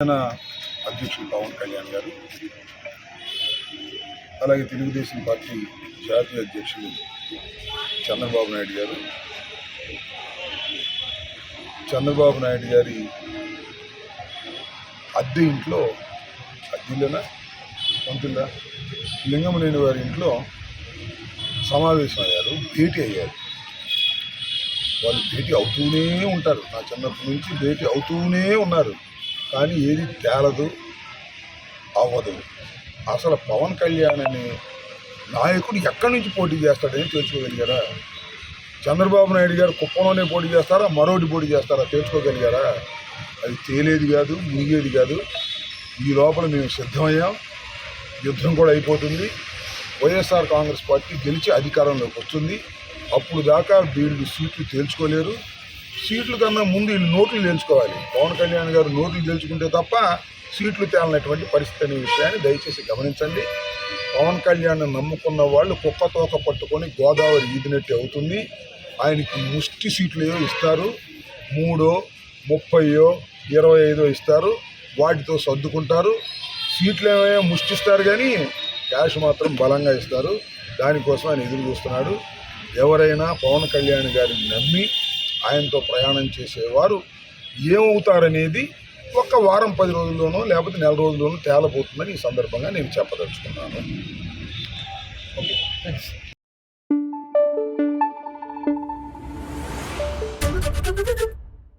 జన అధ్యక్షులు పవన్ కళ్యాణ్ గారు అలాగే తెలుగుదేశం పార్టీ జాతీయ అధ్యక్షులు చంద్రబాబు నాయుడు గారు. చంద్రబాబు నాయుడు గారి అద్దె ఇంట్లో అద్దెలోనా? పంతుల్లా లింగమనేని వారి ఇంట్లో సమావేశం అయ్యారు భేటీ అయ్యారు. వాళ్ళు భేటీ అవుతూనే ఉంటారు. నా చిన్నప్పటి నుంచి భేటీ అవుతూనే ఉన్నారు. కానీ ఏది తేలదు అవ్వదు. అసలు పవన్ కళ్యాణ్ అనే నాయకుడు ఎక్కడి నుంచి పోటీ చేస్తాడని తెలుసుకోగలిగారా? చంద్రబాబు నాయుడు గారు కుప్పంలోనే పోటీ చేస్తారా? మరోటి పోటీ చేస్తారా? తెలుసుకోగలిగారా? అది తేలేది కాదు మునిగేది కాదు. ఈ లోపల మేము సిద్ధమయ్యాం. యుద్ధం కూడా అయిపోతుంది. వైఎస్ఆర్ కాంగ్రెస్ పార్టీ గెలిచి అధికారంలోకి వస్తుంది. అప్పుడు దాకా వీళ్ళు సీట్లు తేల్చుకోలేరు. సీట్ల కన్నా ముందు వీళ్ళు నోట్లు తెలుసుకోవాలి. పవన్ కళ్యాణ్ గారు నోట్లు తెలుసుకుంటే తప్ప సీట్లు తేలనటువంటి పరిస్థితి అనే విషయాన్ని దయచేసి గమనించండి. పవన్ కళ్యాణ్ నమ్ముకున్న వాళ్ళు కుక్క తోక పట్టుకొని గోదావరి ఈదినట్టు అవుతుంది. ఆయనకి ముష్టి సీట్లు ఏవో ఇస్తారు. మూడో ముప్పయో ఇరవై ఐదో ఇస్తారు. వాటితో సర్దుకుంటారు. సీట్లు ఏమైనా ముష్టిస్తారు కానీ క్యాష్ మాత్రం బలంగా ఇస్తారు. దానికోసం ఆయన ఎదురు చూస్తున్నాడు. ఎవరైనా పవన్ కళ్యాణ్ గారిని నమ్మి ఆయనతో ప్రయాణం చేసేవారు ఏమవుతారనేది ఒక వారం పది రోజుల్లోనో లేకపోతే నెల రోజుల్లోనో తేలబోతుందని ఈ సందర్భంగా నేను చెప్పదలుచుకున్నాను. Okay thanks